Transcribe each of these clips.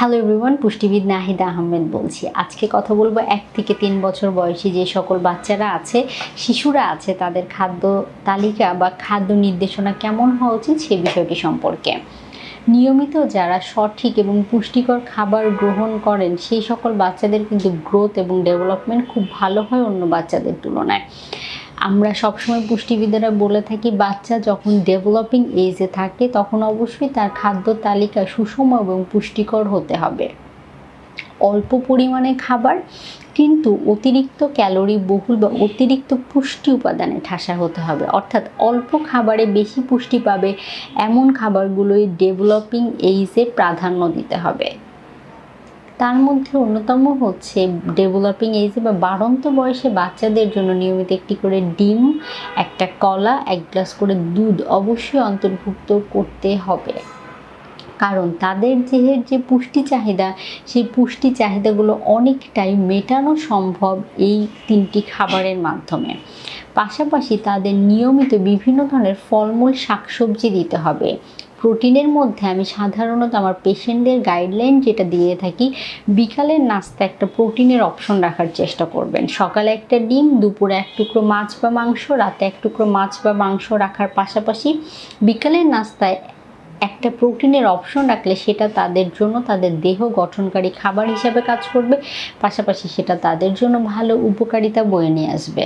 Hello everyone পুষ্টিবিদ নাহিদা আহমেদ বলছি। আজকে কথা বলব এক থেকে তিন বছর বয়সী যে সকল বাচ্চারা আছে, শিশুরা আছে, তাদের খাদ্য তালিকা বা খাদ্য নির্দেশনা কেমন হওয়া উচিত সে বিষয়টি সম্পর্কে। নিয়মিত যারা সঠিক এবং পুষ্টিকর খাবার গ্রহণ করেন, সেই সকল বাচ্চাদের কিন্তু গ্রোথ এবং ডেভেলপমেন্ট খুব ভালো হয় অন্য বাচ্চাদের তুলনায়। আমরা সবসময় পুষ্টিবিদেরা বলে থাকি, বাচ্চা যখন ডেভেলপিং এজে থাকে, তখন অবশ্যই তার খাদ্য তালিকা সুষম এবং পুষ্টিকর হতে হবে। অল্প পরিমাণে খাবার, কিন্তু অতিরিক্ত ক্যালোরি বহুল বা অতিরিক্ত পুষ্টি উপাদানে ঠাসা হতে হবে। অর্থাৎ অল্প খাবারে বেশি পুষ্টি পাবে, এমন খাবারগুলোই ডেভেলপিং এইজে প্রাধান্য দিতে হবে। তার মধ্যে অন্যতম হচ্ছে ডেভেলপিং এজে বা বাড়ন্ত বয়সে বাচ্চাদের জন্য নিয়মিত একটি করে ডিম, একটা কলা, এক গ্লাস করে দুধ অবশ্যই অন্তর্ভুক্ত করতে হবে। কারণ তাদের দেহের যে পুষ্টি চাহিদা, সেই পুষ্টি চাহিদাগুলো অনেকটাই মেটানো সম্ভব এই তিনটি খাবারের মাধ্যমে। পাশাপাশি তাদের নিয়মিত বিভিন্ন ধরনের ফলমূল, শাকসবজি দিতে হবে। প্রোটিনের মধ্যে আমি সাধারণত আমার পেশেন্টদের গাইডলাইন যেটা দিয়ে থাকি বিকালের নাস্তা একটা প্রোটিনের অপশন রাখার চেষ্টা করবেন। সকালে একটা ডিম, দুপুরে এক টুকরো মাছ বা মাংস, রাতে এক টুকরো মাছ বা মাংস রাখার পাশাপাশি বিকালের নাস্তায় একটা প্রোটিনের অপশন রাখলে সেটা তাদের জন্য তাদের দেহ গঠনকারী খাবার হিসাবে কাজ করবে, পাশাপাশি সেটা তাদের জন্য ভালো উপকারিতা বয়ে নিয়ে আসবে।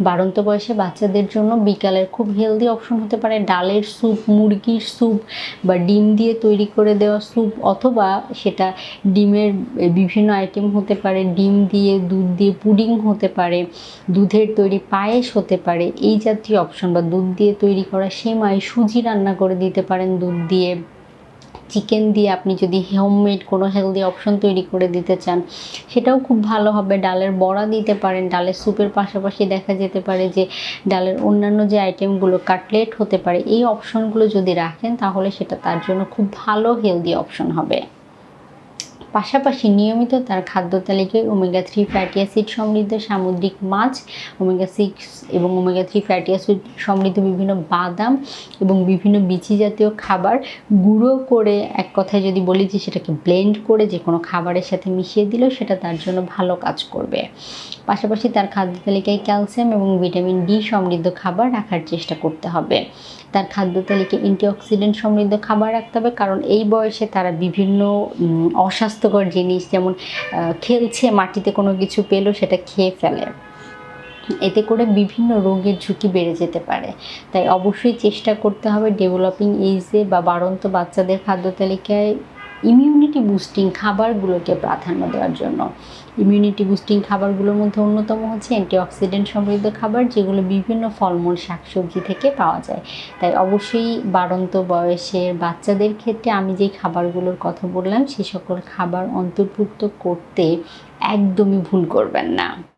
বাড়ন্ত বয়সে বাচ্চাদের জন্য বিকালের খুব হেলদি অপশন হতে পারে ডালের স্যুপ মুরগির স্যুপ বা ডিম দিয়ে তৈরি করে দেওয়া স্যুপ অথবা সেটা ডিমের বিভিন্ন আইটেম হতে পারে, ডিম দিয়ে, দুধ দিয়ে পুডিং হতে পারে, দুধের তৈরি পায়েস হতে পারে, এই জাতীয় অপশন বা দুধ দিয়ে তৈরি করা সেমাই, সুজি রান্না করে দিতে পারেন দুধ দিয়ে। চিকেন দিয়ে আপনি যদি হোমমেড কোনো হেলদি অপশন তৈরি করে দিতে চান, সেটাও খুব ভালো হবে। ডালের বড়া দিতে পারেন, ডালের স্যুপের পাশাপাশি দেখা যেতে পারে যে ডালের অন্যান্য যে আইটেমগুলো কাটলেট হতে পারে, এই অপশনগুলো যদি রাখেন, তাহলে সেটা তার জন্য খুব ভালো হেলদি অপশন হবে। পাশাপাশি নিয়মিত তার খাদ্য তালিকায় ওমেগা থ্রি ফ্যাটি অ্যাসিড সমৃদ্ধ সামুদ্রিক মাছ ওমেগা সিক্স এবং ওমেগা থ্রি ফ্যাটি অ্যাসিড সমৃদ্ধ বিভিন্ন বাদাম এবং বিভিন্ন বিচি জাতীয় খাবার গুঁড়ো করে এক কথায় যদি বলি যে সেটাকে ব্লেন্ড করে যে কোনো খাবারের সাথে মিশিয়ে দিলেও সেটা তার জন্য ভালো কাজ করবে। পাশাপাশি তার খাদ্য তালিকায় ক্যালসিয়াম এবং ভিটামিন ডি সমৃদ্ধ খাবার রাখার চেষ্টা করতে হবে। তার খাদ্য তালিকায় অ্যান্টিঅক্সিডেন্ট সমৃদ্ধ খাবার রাখতে হবে কারণ এই বয়সে তারা বিভিন্ন অস্বাস্থ্যকর জিনিস, যেমন খেলছে, মাটিতে কোনো কিছু পেল, সেটা খেয়ে ফেলে। এতে করে বিভিন্ন রোগের ঝুঁকি বেড়ে যেতে পারে। তাই অবশ্যই চেষ্টা করতে হবে ডেভেলপিং এজে বা বাড়ন্ত বাচ্চাদের খাদ্য তালিকায় ইমিউনিটি বুস্টিং খাবারগুলোকে প্রাধান্য দেওয়ার জন্য। ইমিউনিটি বুস্টিং খাবারগুলোর মধ্যে অন্যতম হচ্ছে অ্যান্টিঅক্সিডেন্ট সমৃদ্ধ খাবার, যেগুলো বিভিন্ন ফলমূল, শাকসবজি থেকে পাওয়া যায়। তাই অবশ্যই বাড়ন্ত বয়সের বাচ্চাদের ক্ষেত্রে আমি যে খাবারগুলোর কথা বললাম, সে সকল খাবার অন্তর্ভুক্ত করতে একদমই ভুল করবেন না।